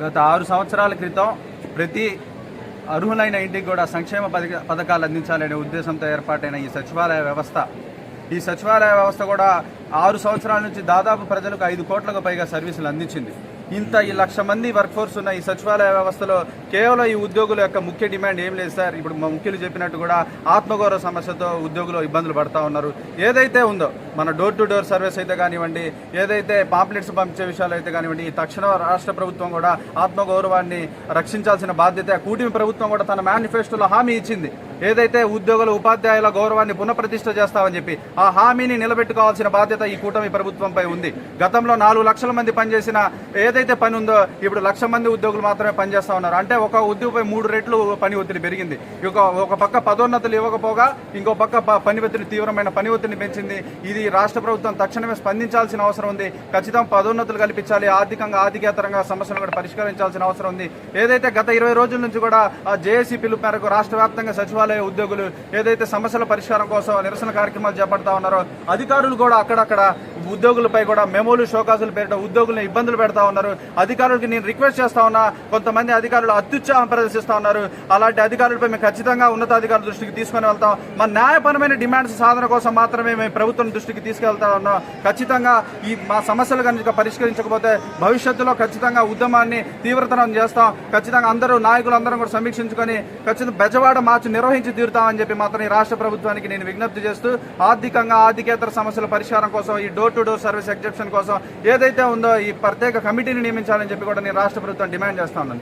గత ఆరు సంవత్సరాల క్రితం ప్రతి అర్హులైన ఇంటికి కూడా సంక్షేమ పథకాలు అందించాలనే ఉద్దేశంతో ఏర్పాటైన ఈ సచివాలయ వ్యవస్థ ఈ సచివాలయ వ్యవస్థ కూడా ఆరు సంవత్సరాల నుంచి దాదాపు ప్రజలకు ఐదు కోట్లకు పైగా సర్వీసులు అందించింది. ఇంత ఈ లక్ష మంది వర్క్ ఫోర్స్ ఉన్న ఈ సచివాలయ వ్యవస్థలో కేవలం ఈ ఉద్యోగుల యొక్క ముఖ్య డిమాండ్ ఏం లేదు సార్. ఇప్పుడు మా ముఖ్యులు చెప్పినట్టు కూడా ఆత్మగౌరవ సమస్యతో ఉద్యోగులు ఇబ్బందులు పడతా ఉన్నారు. ఏదైతే ఉందో మన డోర్ టు డోర్ సర్వీస్ అయితే కానివ్వండి ఏదైతే పాంప్లెట్స్ పంపించే విషయాలు అయితే కానివ్వండి ఈ తక్షణ రాష్ట్ర ప్రభుత్వం కూడా ఆత్మగౌరవాన్ని రక్షించాల్సిన బాధ్యత కూటమి ప్రభుత్వం కూడా తన మేనిఫెస్టోలో హామీ ఇచ్చింది. ఏదైతే ఉద్యోగుల ఉపాధ్యాయుల గౌరవాన్ని పునఃప్రతిష్ఠ చేస్తామని చెప్పి ఆ హామీని నిలబెట్టుకోవాల్సిన బాధ్యత ఈ కూటమి ప్రభుత్వంపై ఉంది. గతంలో నాలుగు లక్షల మంది పనిచేసిన ఏదైతే పని ఉందో ఇప్పుడు లక్ష మంది ఉద్యోగులు మాత్రమే పనిచేస్తా ఉన్నారు. అంటే ఒక ఉద్యోగపై మూడు రెట్లు పని ఒత్తిడి పెరిగింది. ఒక ఒక పక్క పదోన్నతులు ఇవ్వకపోగా ఇంకో పక్క ప- పని ఒత్తిడి తీవ్రమైన పని ఒత్తిడిని పెంచింది. ఇది రాష్ట్ర ప్రభుత్వం తక్షణమే స్పందించాల్సిన అవసరం ఉంది. ఖచ్చితంగా పదోన్నతులు కల్పించాలి. ఆర్థికంగా ఆర్థికేతరంగా సమస్యలను కూడా పరిష్కరించాల్సిన అవసరం ఉంది. ఏదైతే గత ఇరవై రోజుల నుంచి కూడా జేఏసీ పిలుపు మేరకు రాష్ట్ర వ్యాప్తంగా సచివాలయం ఉద్యోగులు ఏదైతే సమస్యల పరిష్కారం కోసం నిరసన కార్యక్రమాలు చేపడతా ఉన్నారో అధికారులు కూడా అక్కడక్కడ ఉద్యోగులపై కూడా మెమోలు షోకాసులు పేరిట ఉద్యోగులను ఇబ్బందులు పెడతా ఉన్నారు. అధికారులకి నేను రిక్వెస్ట్ చేస్తా ఉన్నా కొంతమంది అధికారులు అత్యుత్సాహం ప్రదర్శిస్తా ఉన్నారు. అలాంటి అధికారులపై మేము ఖచ్చితంగా ఉన్నతాధికారుల దృష్టికి తీసుకుని వెళ్తాం. మా న్యాయపరమైన డిమాండ్స్ సాధన కోసం మాత్రమే మేము ప్రభుత్వం దృష్టికి తీసుకెళ్తా ఉన్నాం. ఖచ్చితంగా ఈ మా సమస్యలు కనుక పరిష్కరించకపోతే భవిష్యత్తులో ఖచ్చితంగా ఉద్యమాన్ని తీవ్రతరం చేస్తాం. ఖచ్చితంగా అందరూ నాయకులు అందరం కూడా సమీక్షించుకొని ఖచ్చితంగా బెజవాడ మార్చి నిర్వహించి తీరుతామని చెప్పి మాత్రం ఈ రాష్ట్ర ప్రభుత్వానికి నేను విజ్ఞప్తి చేస్తూ ఆర్థికంగా ఆర్థికేతర సమస్యల పరిష్కారం కోసం ఈ door to door service exemption కోసం ఏదైతే ఉందో ఈ ప్రత్యేక కమిటీని నియమించాలని చెప్పి కూడా నేను రాష్ట్ర ప్రభుత్వం డిమాండ్ చేస్తాను